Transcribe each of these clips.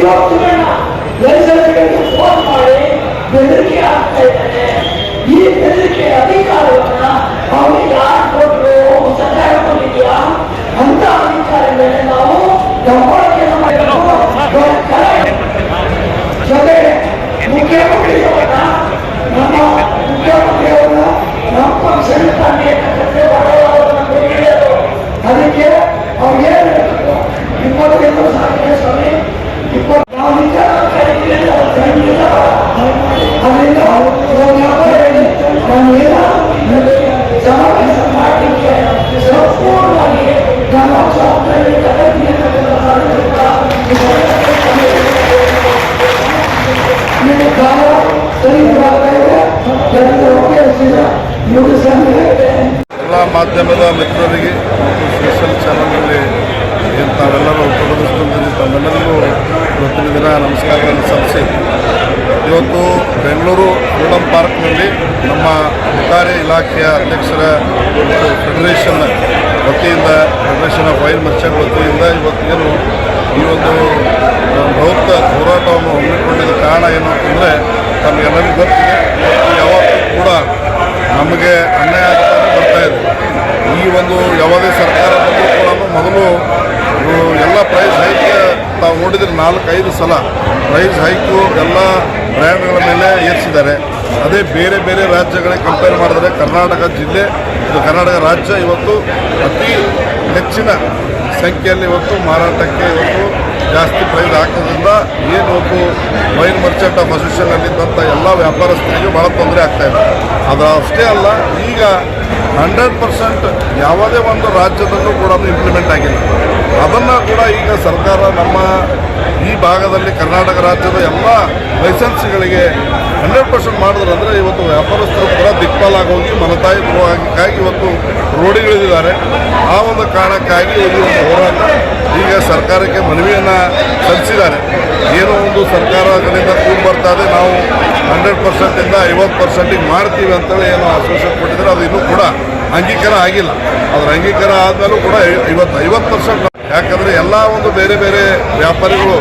ಇವತ್ತು ಜನರಿಗೆ ಫೋನ್ ಮಾಡಿ ಬೆದರಿಕೆ ಆಗ್ತಾ ಇದ್ದಾರೆ ಈ ಬೆದರಿಕೆ ಅಧಿಕಾರವನ್ನ ಅವನಿಗೆ ಯಾರು ಕೊಟ್ಟರು ಸರ್ಕಾರ ಕೊಟ್ಟಿದ್ಯಾ ಅಂತ ಅಧಿಕಾರ ಮೇಲೆ ನಾವು ದಬ್ಬಾಳಿಕೆಯನ್ನು ಮಾಡಬೇಕು ಜೊತೆ ಮುಖ್ಯಮಂತ್ರಿಯವರ ನಮ್ಮ ಮುಖ್ಯಮಂತ್ರಿಯವರ ನಮ್ಮ ಸಂತಾನ ಅದಕ್ಕೆ ಎಲ್ಲ ಮಾಧ್ಯಮದ ಮಿತ್ರರಿಗೆ ಮತ್ತು ಸೋಷಿಯಲ್ ಚಾನಲ್ನಲ್ಲಿ ಏನು ತಾವೆಲ್ಲರೂ ತೊಡಗಿಸ್ಕೊಂಡಿದ್ದೀರಿ ತಮ್ಮೆಲ್ಲರಿಗೂ ಇವತ್ತಿನ ದಿನ ನಮಸ್ಕಾರಗಳನ್ನು ಸಲ್ಲಿಸಿ ಇವತ್ತು ಬೆಂಗಳೂರು ಫ್ರೀಡಮ್ ಪಾರ್ಕ್ನಲ್ಲಿ ನಮ್ಮ ಒಟ್ಟಾರೆ ಇಲಾಖೆಯ ಅಧ್ಯಕ್ಷರ ಒಂದು ಫೆಡರೇಷನ್ ವತಿಯಿಂದ ಫೆಡರೇಷನ್ ಆಫ್ ವೈನ್ ಮರ್ಚೆಂಟ್ ವತಿಯಿಂದ ಇವತ್ತೇನು ಈ ಒಂದು ಬೃಹತ್ ಹೋರಾಟವನ್ನು ಹಮ್ಮಿಕೊಂಡಿದ್ದ ಕಾರಣ ಏನು ಅಂತಂದರೆ ತಮಗೆಲ್ಲರಿಗೂ ಗೊತ್ತಿದೆ ಯಾವತ್ತೂ ಕೂಡ ನಮಗೆ ಅನ್ಯಾಯ ಆಗ್ತಾನೆ ಬರ್ತಾ ಇದೆ. ಈ ಒಂದು ಯಾವುದೇ ಸರ್ಕಾರ ಬಂದರೂ ಕೂಡ ಮೊದಲು ಎಲ್ಲ ಪ್ರೈಸ್ ಹೈಕ್ ತಾವು ನೋಡಿದರೆ ನಾಲ್ಕೈದು ಸಲ ಪ್ರೈಸ್ ಹೈಕು ಎಲ್ಲ ಬ್ರ್ಯಾಂಡ್ಗಳ ಮೇಲೆ ಏರಿಸಿದ್ದಾರೆ. ಅದೇ ಬೇರೆ ಬೇರೆ ರಾಜ್ಯಗಳಿಗೆ ಕಂಪೇರ್ ಮಾಡಿದ್ರೆ ಕರ್ನಾಟಕ ಜಿಲ್ಲೆ ಕರ್ನಾಟಕ ರಾಜ್ಯ ಇವತ್ತು ಅತಿ ಹೆಚ್ಚಿನ ಸಂಖ್ಯೆಯಲ್ಲಿ ಇವತ್ತು ಮಾರಾಟಕ್ಕೆ ಇವತ್ತು ಜಾಸ್ತಿ ಪ್ರೈಸ್ ಹಾಕೋದ್ರಿಂದ ಏನು ಇವತ್ತು ವೈನ್ ಮರ್ಚೆಂಟ್ ಆಫ್ ಅಸೋಸಿಯೇಷನ್ನಲ್ಲಿದ್ದಂಥ ಎಲ್ಲ ವ್ಯಾಪಾರಸ್ಥರಿಗೆ ಭಾಳ ತೊಂದರೆ ಆಗ್ತಾ ಇದೆ. ಅದು ಅಷ್ಟೇ ಅಲ್ಲ, ಈಗ ಹಂಡ್ರೆಡ್ ಪರ್ಸೆಂಟ್ ಯಾವುದೇ ಒಂದು ರಾಜ್ಯದಲ್ಲೂ ಕೂಡ ಇಂಪ್ಲಿಮೆಂಟ್ ಆಗಿಲ್ಲ. ಅದನ್ನು ಕೂಡ ಈಗ ಸರ್ಕಾರ ನಮ್ಮ ಈ ಭಾಗದಲ್ಲಿ ಕರ್ನಾಟಕ ರಾಜ್ಯದ ಎಲ್ಲ ಲೈಸೆನ್ಸ್ಗಳಿಗೆ ಹಂಡ್ರೆಡ್ ಪರ್ಸೆಂಟ್ ಮಾಡಿದ್ರು ಅಂದರೆ ಇವತ್ತು ವ್ಯಾಪಾರಸ್ಥರು ಕೂಡ ದಿಕ್ಪಾಲಾಗೋಗಿ ಮನತಾಯಿ ಬರುವಾಗಿಕ್ಕಾಗಿ ಇವತ್ತು ರೋಡಿಗಿಳಿದಿದ್ದಾರೆ. ಆ ಒಂದು ಕಾರಣಕ್ಕಾಗಿ ಇದು ಒಂದು ಹೋರಾಟ ಈಗ ಸರ್ಕಾರಕ್ಕೆ ಮನವಿಯನ್ನು ಸಲ್ಲಿಸಿದ್ದಾರೆ. ಏನೋ ಒಂದು ಸರ್ಕಾರಗಳಿಂದ ಇದೆ ನಾವು ಹಂಡ್ರೆಡ್ ಪರ್ಸೆಂಟಿಂದ ಐವತ್ತು ಪರ್ಸೆಂಟಿಗೆ ಮಾಡ್ತೀವಿ ಅಂತೇಳಿ ಏನು ಆಶ್ವಾಸನೆ ಕೊಟ್ಟಿದ್ದಾರೆ. ಅದು ಇನ್ನೂ ಕೂಡ ಅಂಗೀಕಾರ ಆಗಿಲ್ಲ. ಅದರ ಅಂಗೀಕಾರ ಆದಮೇಲೂ ಕೂಡ ಇವತ್ತು ಐವತ್ತು ಪರ್ಸೆಂಟ್ ಯಾಕಂದರೆ ಎಲ್ಲ ಒಂದು ಬೇರೆ ಬೇರೆ ವ್ಯಾಪಾರಿಗಳು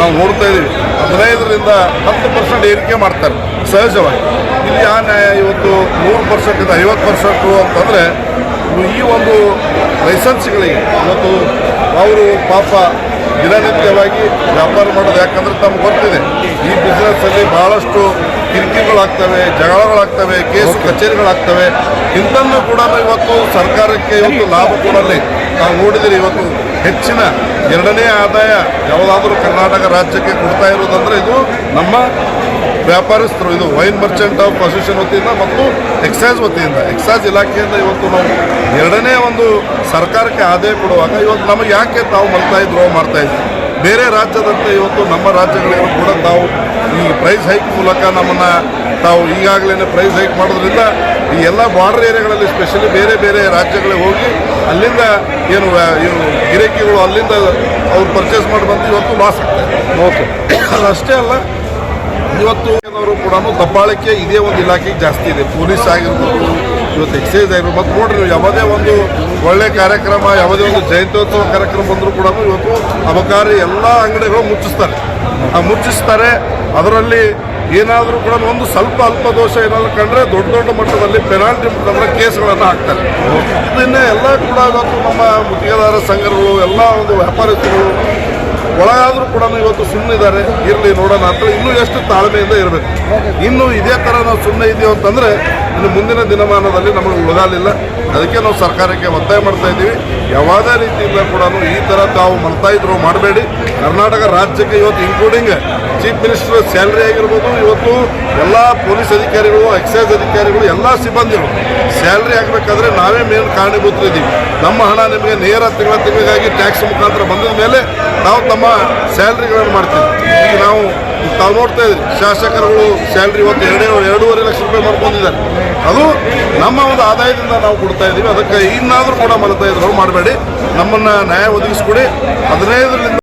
ನಾವು ನೋಡ್ತಾ ಇದ್ದೀವಿ ಹದಿನೈದರಿಂದ ಹತ್ತು ಪರ್ಸೆಂಟ್ ಏರಿಕೆ ಮಾಡ್ತಾರೆ, ಸಹಜವಾಗಿ. ಇಲ್ಲಿ ಆ ನ್ಯಾಯ ಇವತ್ತು ನೂರು ಪರ್ಸೆಂಟಿಂದ ಐವತ್ತು ಪರ್ಸೆಂಟು ಅಂತಂದರೆ ಈ ಒಂದು ಲೈಸೆನ್ಸ್ಗಳಿಗೆ ಇವತ್ತು ಅವರು ಪಾಪ ದಿನನಿತ್ಯವಾಗಿ ವ್ಯಾಪಾರ ಮಾಡೋದು ಯಾಕಂದ್ರೆ ತಮ್ಗೆ ಗೊತ್ತಿದೆ. ಈ ಬಿಸ್ನೆಸ್ಸಲ್ಲಿ ಭಾಳಷ್ಟು ಕಿರಿಕಿರಿಗಳಾಗ್ತವೆ, ಜಗಳಗಳಾಗ್ತವೆ, ಕೇಸು ಕಚೇರಿಗಳಾಗ್ತವೆ. ಇಂಥನ್ನು ಕೂಡ ಇವತ್ತು ಸರ್ಕಾರಕ್ಕೆ ಇವತ್ತು ಲಾಭ ಕೊಡಲಿ. ನಾವು ನೋಡಿದರೆ ಇವತ್ತು ಹೆಚ್ಚಿನ ಎರಡನೇ ಆದಾಯ ಯಾವುದಾದ್ರೂ ಕರ್ನಾಟಕ ರಾಜ್ಯಕ್ಕೆ ಕೊಡ್ತಾ ಇರೋದಂದ್ರೆ ಇದು ನಮ್ಮ ವ್ಯಾಪಾರಸ್ಥರು ಇದು ವೈನ್ ಮರ್ಚೆಂಟ್ ಆಫ್ ಅಸೋಸಿಯೇಷನ್ ವತಿಯಿಂದ ಮತ್ತು ಎಕ್ಸೈಸ್ ವತಿಯಿಂದ. ಎಕ್ಸೈಸ್ ಇಲಾಖೆಯಿಂದ ಇವತ್ತು ನಾವು ಎರಡನೇ ಒಂದು ಸರ್ಕಾರಕ್ಕೆ ಆದಾಯ ಕೊಡುವಾಗ ಇವತ್ತು ನಮಗೆ ಯಾಕೆ ತಾವು ಮಲ್ತಾ ಇದ್ರು ಮಾಡ್ತಾ ಇದ್ವಿ. ಬೇರೆ ರಾಜ್ಯದಂತೆ ಇವತ್ತು ನಮ್ಮ ರಾಜ್ಯಗಳಿಗೂ ಕೂಡ ತಾವು ಈ ಪ್ರೈಸ್ ಹೈಕ್ ಮೂಲಕ ನಮ್ಮನ್ನು ತಾವು ಈಗಾಗಲೇ ಪ್ರೈಸ್ ಹೈಕ್ ಮಾಡೋದ್ರಿಂದ ಈ ಎಲ್ಲ ಬಾರ್ಡರ್ ಏರಿಯಾಗಳಲ್ಲಿ ಸ್ಪೆಷಲಿ ಬೇರೆ ಬೇರೆ ರಾಜ್ಯಗಳಿಗೆ ಹೋಗಿ ಅಲ್ಲಿಂದ ಏನು ಇವು ಗಿರಾಕಿಗಳು ಅಲ್ಲಿಂದ ಅವ್ರು ಪರ್ಚೇಸ್ ಮಾಡಿ ಬಂದು ಇವತ್ತು ಲಾಸ್ ಆಗ್ತದೆ ಓಕೆ ಅಷ್ಟೇ ಅಲ್ಲ ಇವತ್ತು ಅವರು ಕೂಡ ದಬ್ಬಾಳಿಕೆ ಇದೇ ಒಂದು ಇಲಾಖೆಗೆ ಜಾಸ್ತಿ ಇದೆ. ಪೊಲೀಸ್ ಆಗಿರ್ಬೋದು, ಇವತ್ತು ಎಕ್ಸೈಸ್ ಆಗಿರ್ಬೋದು, ಮತ್ತು ನೋಡ್ರಿ, ಯಾವುದೇ ಒಂದು ಒಳ್ಳೆ ಕಾರ್ಯಕ್ರಮ, ಯಾವುದೇ ಒಂದು ಜಯಂತ್ಯೋತ್ಸವ ಕಾರ್ಯಕ್ರಮ ಬಂದರೂ ಕೂಡ ಇವತ್ತು ಅಬಕಾರಿ ಎಲ್ಲ ಅಂಗಡಿಗಳು ಮುಚ್ಚಿಸ್ತಾರೆ. ಆ ಮುಚ್ಚಿಸ್ತಾರೆ, ಅದರಲ್ಲಿ ಏನಾದರೂ ಕೂಡ ಒಂದು ಸ್ವಲ್ಪ ಅಲ್ಪ ದೋಷ ಏನಾದರೂ ಕಂಡ್ರೆ ದೊಡ್ಡ ದೊಡ್ಡ ಮಟ್ಟದಲ್ಲಿ ಪೆನಾಲ್ಟಿ ಮುಖಾಂತರ ಕೇಸ್ಗಳನ್ನು ಹಾಕ್ತಾರೆ. ಇದನ್ನೇ ಎಲ್ಲ ಕೂಡ ಇವತ್ತು ನಮ್ಮ ಗುತ್ತಿಗೆದಾರ ಸಂಘಗಳು, ಎಲ್ಲ ಒಂದು ವ್ಯಾಪಾರಸ್ಥರು ಒಳಗಾದರೂ ಕೂಡ ಇವತ್ತು ಸುಮ್ಮನಿದ್ದಾರೆ ಇರಲಿ ನೋಡೋಣ ಅಂತ ಇನ್ನೂ ಎಷ್ಟು ತಾಳ್ಮೆಯಿಂದ ಇರಬೇಕು. ಇನ್ನು ಇದೇ ಥರ ನಾವು ಸುಮ್ಮನೆ ಇದೀವಿ ಅಂತಂದರೆ ಇನ್ನು ಮುಂದಿನ ದಿನಮಾನದಲ್ಲಿ ನಮಗೆ ಉಳಿದಾಲಿಲ್ಲ ಅದಕ್ಕೆ ನಾವು ಸರ್ಕಾರಕ್ಕೆ ಒತ್ತಾಯ ಮಾಡ್ತಾ ಇದ್ದೀವಿ. ಯಾವುದೇ ರೀತಿಯಿಂದ ಕೂಡ ಈ ಥರ ತಾವು ಮಾಡ್ತಾ ಇದ್ರು ಮಾಡಬೇಡಿ. ಕರ್ನಾಟಕ ರಾಜ್ಯಕ್ಕೆ ಇವತ್ತು ಇನ್ಕ್ಲೂಡಿಂಗ್ ಚೀಫ್ ಮಿನಿಸ್ಟರ್ ಸ್ಯಾಲ್ರಿ ಆಗಿರ್ಬೋದು, ಇವತ್ತು ಎಲ್ಲ ಪೊಲೀಸ್ ಅಧಿಕಾರಿಗಳು, ಎಕ್ಸೈಸ್ ಅಧಿಕಾರಿಗಳು, ಎಲ್ಲ ಸಿಬ್ಬಂದಿಗಳು ಸ್ಯಾಲ್ರಿ ಆಗಬೇಕಾದ್ರೆ ನಾವೇ ಮೇನ್ ಕಾರಣೀಭೂತರಿದ್ದೀವಿ. ನಮ್ಮ ಹಣ ನಿಮಗೆ ನೇರ ತಿಂಗಳ ತಿಂಗಳಿಗಾಗಿ ಟ್ಯಾಕ್ಸ್ ಮುಖಾಂತರ ಬಂದ ಮೇಲೆ ನಾವು ತಮ್ಮ ಸ್ಯಾಲ್ರಿಗಳನ್ನು ಮಾಡ್ತೀವಿ. ಈಗ ನಾವು, ತಾವು ನೋಡ್ತಾ ಇದ್ರಿ ಶಾಸಕರುಗಳು ಸ್ಯಾಲ್ರಿ ಇವತ್ತು ಎರಡೇ, ಎರಡೂವರೆ ಲಕ್ಷ ರೂಪಾಯಿ ಮಾಡ್ಕೊಂಡಿದ್ದಾರೆ. ಅದು ನಮ್ಮ ಒಂದು ಆದಾಯದಿಂದ ನಾವು ಕೊಡ್ತಾ ಇದ್ದೀವಿ. ಅದಕ್ಕೆ ಇನ್ನಾದರೂ ಕೂಡ ಮಲತಾಯಿದ್ರು ಮಾಡಬೇಡಿ. ನಮ್ಮನ್ನು ನ್ಯಾಯ ಒದಗಿಸ್ಕೊಡಿ. ಹದಿನೈದರಿಂದ